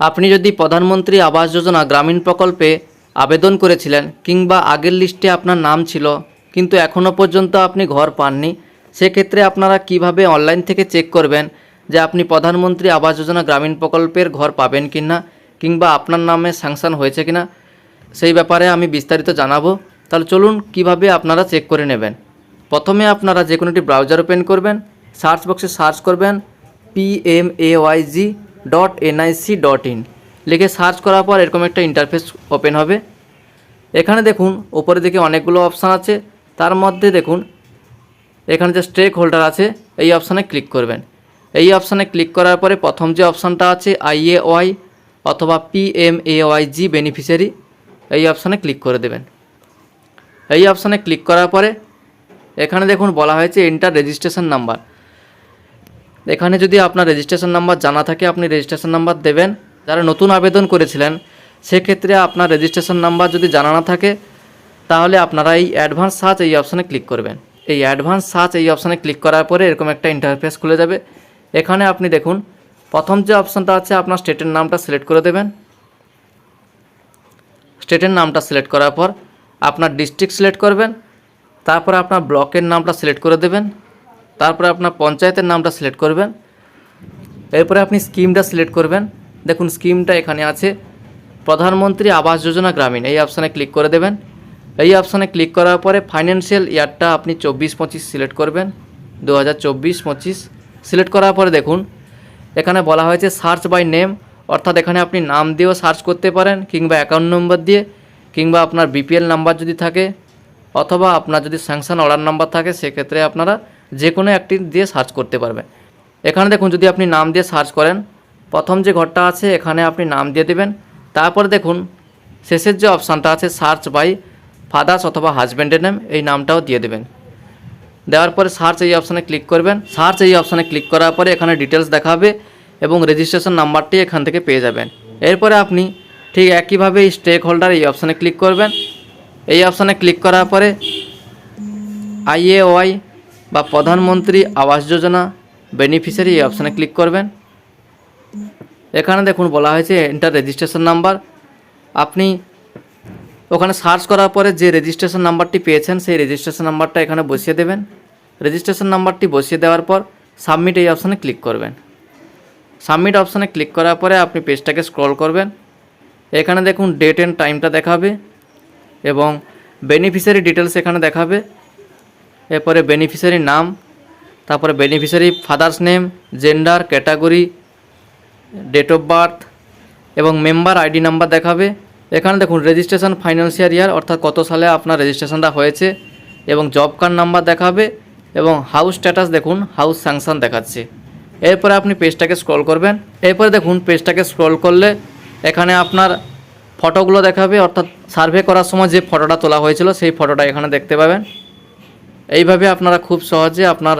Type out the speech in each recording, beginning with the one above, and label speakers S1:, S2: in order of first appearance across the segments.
S1: আপনি যদি প্রধানমন্ত্রী আবাস যোজনা গ্রামীণ প্রকল্পে আবেদন করেছিলেন কিংবা আগের লিস্টে আপনার নাম ছিল, কিন্তু এখনও পর্যন্ত আপনি ঘর পাননি, সেক্ষেত্রে আপনারা কীভাবে অনলাইন থেকে চেক করবেন যে আপনি প্রধানমন্ত্রী আবাস যোজনা গ্রামীণ প্রকল্পের ঘর পাবেন কি না কিংবা আপনার নামে স্যাংশন হয়েছে কিনা, সেই ব্যাপারে আমি বিস্তারিত জানাব। তাহলে চলুন কীভাবে আপনারা চেক করে নেবেন। প্রথমে আপনারা যে কোনো একটি ব্রাউজার ওপেন করবেন, সার্চ বক্সে সার্চ করবেন P M A PMAYG dot NIC dot in লিখে সার্চ করার পর এরকম একটা ইন্টারফেস ওপেন হবে। এখানে দেখুন ওপরে দিকে অনেকগুলো অপশান আছে। তার মধ্যে দেখুন, এখানে যে স্টেক হোল্ডার আছে, এই অপশানে ক্লিক করবেন। এই অপশানে ক্লিক করার পরে প্রথম যে অপশানটা আছে আইএওয়াই অথবা পিএমএওয়াইজি বেনিফিশিয়ারি এই অপশানে ক্লিক করে দেবেন। এই অপশানে ক্লিক করার পরে, এখানে দেখুন বলা হয়েছে এন্টার রেজিস্ট্রেশন নাম্বার এখানে যদি আপনার রেজিস্ট্রেশন নাম্বার জানা থাকে, আপনি রেজিস্ট্রেশন নাম্বার দেবেন। যারা নতুন আবেদন করেছিলেন, সেক্ষেত্রে আপনার রেজিস্ট্রেশন নাম্বার যদি জানা না থাকে, তাহলে আপনারা এই অ্যাডভান্স সার্চ এই অপশানে ক্লিক করবেন। এই অ্যাডভান্স সার্চ এই অপশানে ক্লিক করার পরে এরকম একটা ইন্টারফেস খুলে যাবে। এখানে আপনি দেখুন, প্রথম যে অপশানটা আছে, আপনার স্টেটের নামটা সিলেক্ট করে দেবেন। স্টেটের নামটা সিলেক্ট করার পর আপনার ডিস্ট্রিক্ট সিলেক্ট করবেন। তারপরে আপনার ব্লকের নামটা সিলেক্ট করে দেবেন। তারপরে আপনার পঞ্চায়েতের নামটা সিলেক্ট করবেন। এরপরে আপনি স্কিমটা সিলেক্ট করবেন। দেখুন স্কিমটা এখানে আছে। প্রধানমন্ত্রী আবাস যোজনা গ্রামীণ, এই অপশানে ক্লিক করে দেবেন। এই অপশানে ক্লিক করার পরে ফাইন্যান্সিয়াল ইয়ারটা আপনি চব্বিশ পঁচিশ সিলেক্ট করবেন। দু হাজার চব্বিশ পঁচিশ সিলেক্ট করার পরে দেখুন, এখানে বলা হয়েছে সার্চ বাই নেম অর্থাৎ এখানে আপনি নাম দিয়েও সার্চ করতে পারেন, কিংবা অ্যাকাউন্ট নম্বর দিয়ে, কিংবা আপনার বিপিএল নাম্বার যদি থাকে, অথবা আপনার যদি স্যাংশন অর্ডার নাম্বার থাকে, সেক্ষেত্রে আপনারা যে কোনো একটি দিয়ে সার্চ করতে পারবেন এখানে দেখুন, যদি আপনি নাম দিয়ে সার্চ করেন, প্রথম যে ঘরটা আছে, এখানে আপনি নাম দিয়ে দেবেন। তারপরে দেখুন, শেষের যে অপশানটা আছে, সার্চ বাই ফাদার্স অথবা হাজব্যান্ডের নেম, এই নামটাও দিয়ে দেবেন। দেওয়ার পরে সার্চ এই অপশানে ক্লিক করবেন। সার্চ এই অপশানে ক্লিক করার পরে এখানে ডিটেলস দেখাবে এবং রেজিস্ট্রেশন নাম্বারটি এখান থেকে পেয়ে যাবেন। এরপরে আপনি ঠিক একইভাবে এই স্টেক হোল্ডার এই অপশানে ক্লিক করবেন। এই অপশানে ক্লিক করার পরে আইএওয়াই বা প্রধানমন্ত্রী আবাস যোজনা বেনিফিশিয়ারি এই অপশানে ক্লিক করবেন। এখানে দেখুন বলা হয়েছে এন্টার রেজিস্ট্রেশন নাম্বার আপনি ওখানে সার্চ করার পরে যে রেজিস্ট্রেশন নাম্বারটি পেয়েছেন, সেই রেজিস্ট্রেশন নাম্বারটা এখানে বসিয়ে দেবেন। রেজিস্ট্রেশন নাম্বারটি বসিয়ে দেওয়ার পর সাবমিট এই অপশানে ক্লিক করবেন। সাবমিট অপশানে ক্লিক করার পরে আপনি পেজটাকে স্ক্রল করবেন। এখানে দেখুন ডেট অ্যান্ড টাইমটা দেখাবে এবং বেনিফিশিয়ারি ডিটেলস এখানে দেখাবে। এরপরে বেনিফিশিয়ারি নাম, তারপরে beneficiary father's name gender category date of birth এবং মেম্বার আইডি নাম্বার দেখাবে। এখানে দেখুন রেজিস্ট্রেশন ফাইন্যান্সিয়াল ইয়ার অর্থাৎ কত সালে আপনার রেজিস্ট্রেশনটা হয়েছে এবং জব কার্ড নাম্বার দেখাবে এবং হাউস স্ট্যাটাস দেখুন হাউস স্যাংশন দেখাচ্ছে। এরপরে আপনি পেজটাকে স্ক্রল করবেন। এরপরে দেখুন পেজটাকে স্ক্রল করলে এখানে আপনার ফটোগুলো দেখাবে, অর্থাৎ সার্ভে করার সময় যে ফটোটা তোলা হয়েছিল, সেই ফটোটা এখানে দেখতে পাবেন। এইভাবে আপনারা খুব সহজে আপনার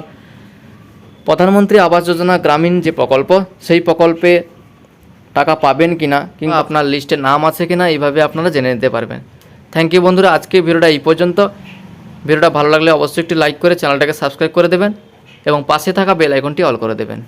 S1: প্রধানমন্ত্রী আবাস যোজনা গ্রামীণ যে প্রকল্প সেই প্রকল্পে টাকা পাবেন কি না কিংবা আপনার লিস্টে নাম আছে কি না এইভাবে আপনারা জেনে নিতে পারবেন। থ্যাংক ইউ বন্ধুরা আজকে ভিডিওটা এই পর্যন্ত। ভিডিওটা ভালো লাগলে অবশ্যই একটি লাইক করে চ্যানেলটাকে সাবস্ক্রাইব করে দেবেন এবং পাশে থাকা বেল আইকনটি অল করে দেবেন।